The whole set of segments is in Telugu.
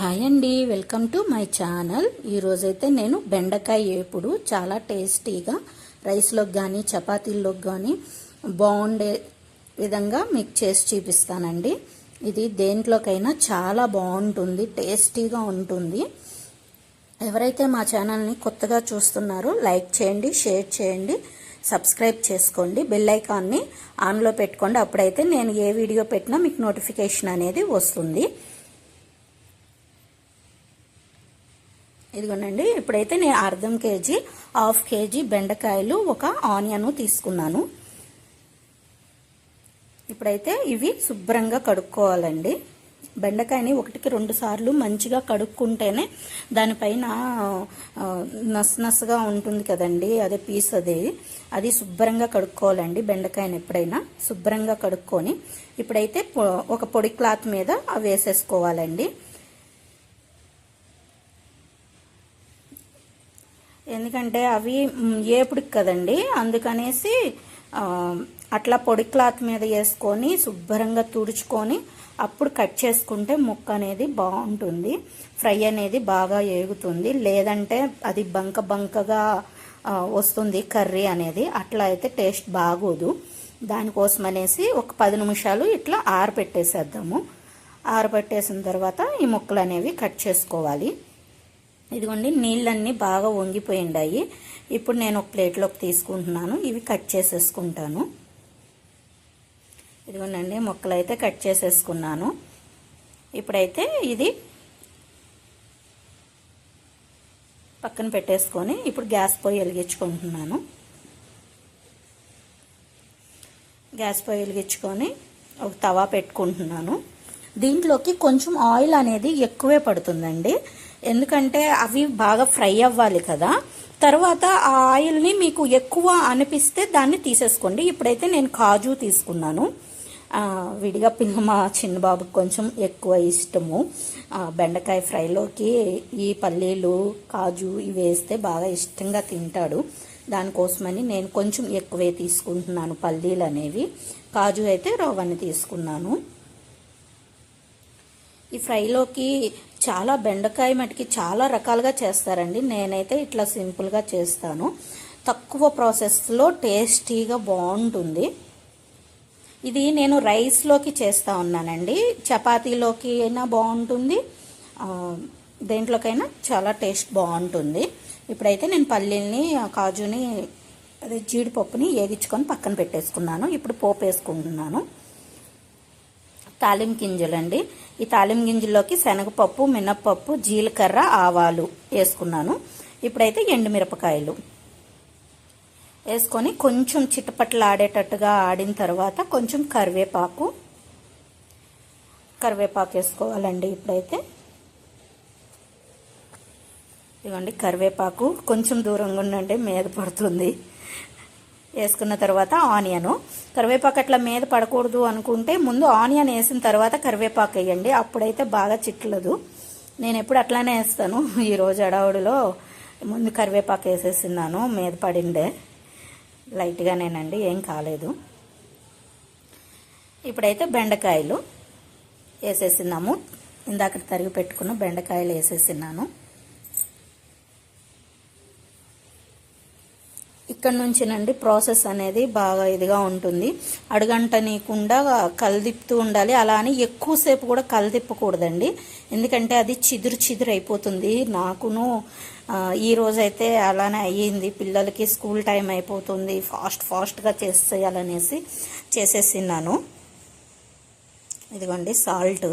హాయ్ అండి వెల్కమ్ టు మై ఛానల్ ఈరోజైతే నేను బెండకాయ వేపుడు చాలా టేస్టీగా రైస్లోకి కానీ చపాతీల్లోకి కానీ బాగుండే విధంగా మీకు చేసి చూపిస్తానండి. ఇది దేంట్లోకైనా చాలా బాగుంటుంది టేస్టీగా ఉంటుంది. ఎవరైతే మా ఛానల్ని కొత్తగా చూస్తున్నారో లైక్ చేయండి షేర్ చేయండి సబ్స్క్రైబ్ చేసుకోండి బెల్ ఐకాన్ని ఆన్లో పెట్టుకోండి. అప్పుడైతే నేను ఏ వీడియో పెట్టినా మీకు నోటిఫికేషన్ అనేది వస్తుంది. ఇదిగోనండి ఇప్పుడైతే నేను అర్ధం కేజీ హాఫ్ కేజీ బెండకాయలు ఒక ఆనియన్ తీసుకున్నాను. ఇప్పుడైతే ఇవి శుభ్రంగా కడుక్కోవాలండి. బెండకాయని ఒకటికి రెండు సార్లు మంచిగా కడుక్కుంటేనే దానిపైన నస్ నస్సుగా ఉంటుంది కదండి అదే పీస్ అది. అది శుభ్రంగా కడుక్కోవాలండి బెండకాయని ఎప్పుడైనా శుభ్రంగా కడుక్కొని. ఇప్పుడైతే ఒక పొడి క్లాత్ మీద అవి వేసేసుకోవాలండి. ఎందుకంటే అవి ఏపుడికి కదండి. అందుకనేసి అట్లా పొడి క్లాత్ మీద వేసుకొని శుభ్రంగా తుడుచుకొని అప్పుడు కట్ చేసుకుంటే ముక్క అనేది బాగుంటుంది. ఫ్రై అనేది బాగా ఏగుతుంది. లేదంటే అది బంక బంకగా వస్తుంది కర్రీ అనేది. అట్లా అయితే టేస్ట్ బాగోదు. దానికోసం అనేసి ఒక పది నిమిషాలు ఇట్లా ఆరబెట్టేసేద్దాము. ఆరబెట్టేసిన తర్వాత ఈ ముక్కలు అనేవి కట్ చేసుకోవాలి. ఇదిగోండి నీళ్ళన్నీ బాగా వంగిపోయిండాయి. ఇప్పుడు నేను ఒక ప్లేట్లోకి తీసుకుంటున్నాను. ఇవి కట్ చేసేసుకుంటాను. ఇదిగోండి ముక్కలు అయితే కట్ చేసేసుకున్నాను. ఇప్పుడైతే ఇది పక్కన పెట్టేసుకొని ఇప్పుడు గ్యాస్ పొయ్యి వెలిగించుకుంటున్నాను. గ్యాస్ పొయ్యి వెలిగించుకొని ఒక తవా పెట్టుకుంటున్నాను. దీంట్లోకి కొంచెం ఆయిల్ అనేది ఎక్కువే పడుతుందండి. ఎందుకంటే అవి బాగా ఫ్రై అవ్వాలి కదా. తర్వాత ఆ ఆయిల్ని మీకు ఎక్కువ అనిపిస్తే దాన్ని తీసేసుకోండి. ఇప్పుడైతే నేను కాజు తీసుకున్నాను. విడిగా పిల్ల మా చిన్న బాబుకి కొంచెం ఎక్కువ ఇష్టము. బెండకాయ ఫ్రైలోకి ఈ పల్లీలు కాజు ఇవి వేస్తే బాగా ఇష్టంగా తింటాడు. దానికోసమని నేను కొంచెం ఎక్కువే తీసుకుంటున్నాను పల్లీలు అనేవి. కాజు అయితే రవ్వని తీసుకున్నాను. ఈ ఫ్రైలోకి చాలా బెండకాయ మటుకి చాలా రకాలుగా చేస్తారండి. నేనైతే ఇట్లా సింపుల్గా చేస్తాను. తక్కువ ప్రాసెస్లో టేస్టీగా బాగుంటుంది. ఇది నేను రైస్లోకి చేస్తూ ఉన్నానండి. చపాతీలోకి అయినా బాగుంటుంది. దేంట్లోకైనా చాలా టేస్ట్ బాగుంటుంది. ఇప్పుడైతే నేను పల్లీల్ని కాజుని అదే జీడిపప్పుని ఏగించుకొని పక్కన పెట్టేసుకున్నాను. ఇప్పుడు పోపు వేసుకుంటున్నాను. తాలిం గింజలండి. ఈ తాలిం గింజల్లోకి శనగపప్పు మినప్పప్పు జీలకర్ర ఆవాలు వేసుకున్నాను. ఇప్పుడైతే ఎండుమిరపకాయలు వేసుకొని కొంచెం చిట్టపట్లు ఆడేటట్టుగా ఆడిన తర్వాత కొంచెం కరివేపాకు కరివేపాకు వేసుకోవాలండి ఇప్పుడైతే. ఇవ్వండి కరివేపాకు కొంచెం దూరంగా ఉండండి మీద పడుతుంది. వేసుకున్న తర్వాత ఆనియను. కరివేపాకు అట్లా మీద పడకూడదు అనుకుంటే ముందు ఆనియన్ వేసిన తర్వాత కరివేపాకు వేయండి. అప్పుడైతే బాగా చిట్లదు. నేను ఎప్పుడు అట్లానే వేస్తాను. ఈరోజు అడవుడిలో ముందు కరివేపాకు వేసేసిన్నాను మీద పడిండే లైట్గానేనండి ఏం కాలేదు. ఇప్పుడైతే బెండకాయలు వేసేసిన్నాము ఇందాక తరిగి పెట్టుకున్న బెండకాయలు వేసేసిన్నాను ఇక్కడ నుంచినండి ప్రాసెస్ అనేది బాగా ఇదిగా ఉంటుంది. అడుగంటనీయకుండా కలదిప్పుతూ ఉండాలి. అలా అని ఎక్కువసేపు కూడా కలదిప్పకూడదండి ఎందుకంటే అది చిదురు చిదురు అయిపోతుంది. నాకును ఈ రోజైతే అలానే అయ్యింది. పిల్లలకి స్కూల్ టైం అయిపోతుంది. ఫాస్ట్ ఫాస్ట్గా చేసేయాలనేసి చేసేసిన్నాను. ఇదిగోండి సాల్ట్.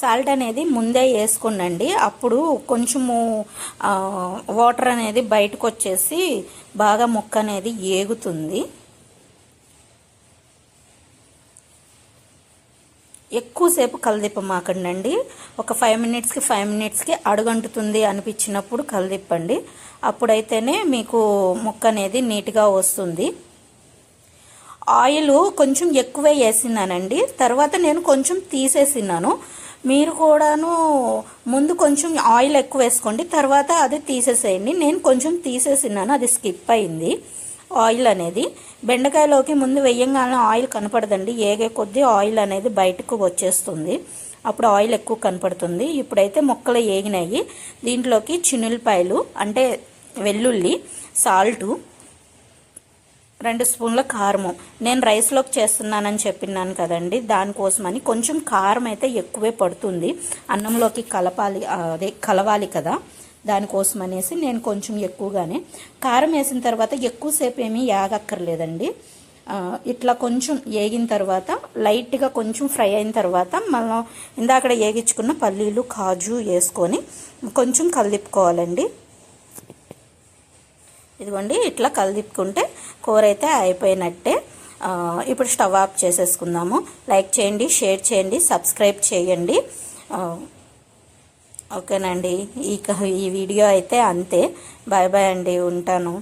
సాల్ట్ అనేది ముందే వేసుకునండి. అప్పుడు కొంచెము వాటర్ అనేది బయటకు వచ్చేసి బాగా ముక్క అనేది ఏగుతుంది. ఎక్కువసేపు కలదిప్పమాకండి ఒక ఫైవ్ మినిట్స్కి ఫైవ్ మినిట్స్కి అడుగంటుతుంది అనిపించినప్పుడు కలదిప్పండి. అప్పుడైతేనే మీకు ముక్క అనేది నీట్గా వస్తుంది. ఆయిల్ కొంచెం ఎక్కువే వేసినానండి. తర్వాత నేను కొంచెం తీసేసినాను మీరు కూడాను ముందు కొంచెం ఆయిల్ ఎక్కువ వేసుకోండి తర్వాత అది తీసేసేయండి. నేను కొంచెం తీసేసినాను అది స్కిప్ అయింది ఆయిల్ అనేది. బెండకాయలోకి ముందు వెయ్యంగానే ఆయిల్ కనపడదండి ఏగే కొద్దీ ఆయిల్ అనేది బయటకు వచ్చేస్తుంది. అప్పుడు ఆయిల్ ఎక్కువ కనపడుతుంది. ఇప్పుడైతే మొక్కలు ఏగినాయి. దీంట్లోకి చిన్నులపాయలు అంటే వెల్లుల్లి సాల్టు రెండు స్పూన్ల కారము. నేను రైస్లోకి చేస్తున్నానని చెప్పినాను కదండి. దానికోసమని కొంచెం కారం అయితే ఎక్కువే పడుతుంది. అన్నంలోకి కలపాలి అదే కలవాలి కదా. దానికోసం అనేసి నేను కొంచెం ఎక్కువగానే కారం వేసిన తర్వాత ఎక్కువసేపు ఏమీ యాగక్కర్లేదండి. ఇట్లా కొంచెం ఏగిన తర్వాత లైట్గా కొంచెం ఫ్రై అయిన తర్వాత మనం ఇందాక ఏగించుకున్న పల్లీలు కాజు వేసుకొని కొంచెం కలిపుకోవాలండి ఇదిగోండి ఇట్లా కలిదిప్పుకుంటే కూర అయితే అయిపోయినట్టే ఇప్పుడు స్టవ్ ఆఫ్ చేసేసుకుందాము. లైక్ చేయండి షేర్ చేయండి సబ్స్క్రైబ్ చేయండి. ఓకేనండి. ఈ ఈ వీడియో అయితే అంతే. బాయ్ బాయ్ అండి ఉంటాను.